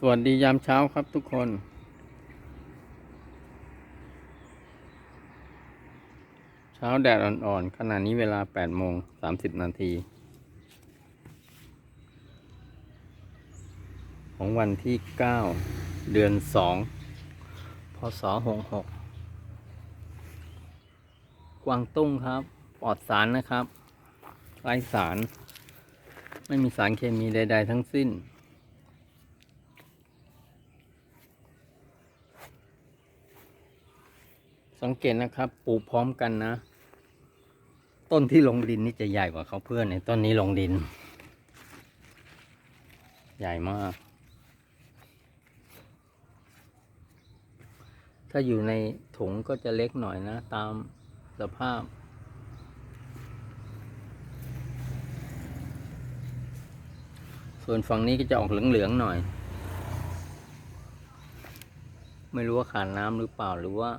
สวัสดียามเช้าครับทุกคน เช้าแดดอ่อนๆ ขณะนี้เวลา8โมง30 นาที ของวันที่ 9 เดือน 2 พศ66กวางตุ้งครับ ปลอดสารนะครับไร้สาร ไม่มีสารเคมีใด ๆ ทั้งสิ้น สังเกตนะครับปลูกพร้อมกันนะ ต้นที่ลงดินนี่จะใหญ่กว่าเขาเพื่อนในต้นนี้ลงดิน ใหญ่มาก ถ้าอยู่ในถุงก็จะเล็กหน่อยนะ ตามสภาพ ส่วนฝั่งนี้ก็จะออกเหลืองๆหน่อย ไม่รู้ว่าขาดน้ำหรือเปล่าหรือว่า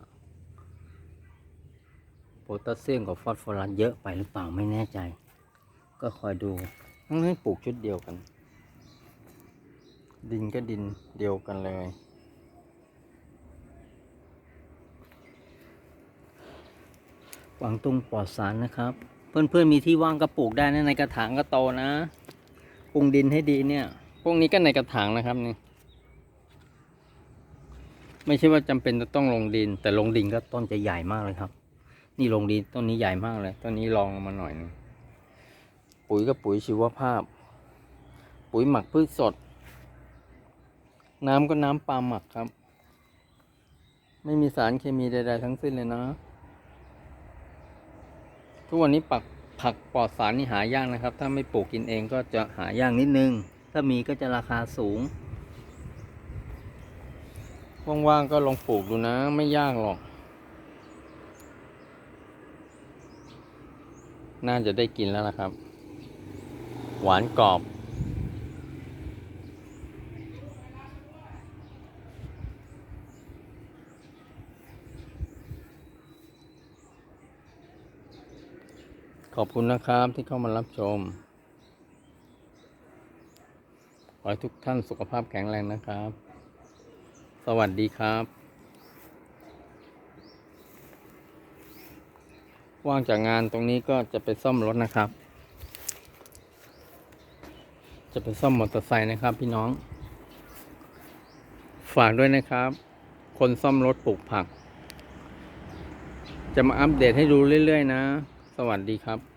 โพแทสเซียมกับฟอสฟอรัสเยอะไปหรือเปล่าไม่แน่ใจ ก็คอยดูต้งให้ปลูกชุดเดียวกัน ดินก็ดินเดียวกันเลยกวางตุ้งปลอดสารนะครับ เพื่อนๆมีที่ว่างก็ปลูกได้นะในกระถางก็โตนะปรุงดินให้ดีเนี่ย พวกนี้ก็ในกระถางนะครับนี่ไม่ใช่ว่าจำเป็นจะต้องลงดิน แต่ลงดินก็ต้นจะใหญ่มากเลยครับ นี่ลงดินต้นนี้ใหญ่มากเลยต้นนี้ลองมาหน่อยนึงปุ๋ยก็ปุ๋ยชีวภาพ ปุ๋ยหมักพืชสด น้ำก็น้ำปลาหมักครับ ไม่มีสารเคมีใดๆทั้งสิ้นเลยนะ ทุกวันนี้ปักผักปลอดสารนี่หายากนะครับ ถ้าไม่ปลูกกินเองก็จะหายากนิดนึง ถ้ามีก็จะราคาสูง ว่างๆก็ลองปลูกดูนะ ไม่ยากหรอก น่าจะได้กินแล้วล่ะครับ หวานกรอบ ขอบคุณนะครับที่เข้ามารับชม ขอให้ทุกท่านสุขภาพแข็งแรงนะครับ สวัสดีครับ ว่างจากงานตรงนี้ก็จะไปซ่อมรถนะครับ จะไปซ่อมมอเตอร์ไซค์นะครับ พี่น้อง ฝากด้วยนะครับ คนซ่อมรถปลูกผัก จะมาอัปเดตให้ดูเรื่อย ๆ นะ สวัสดีครับ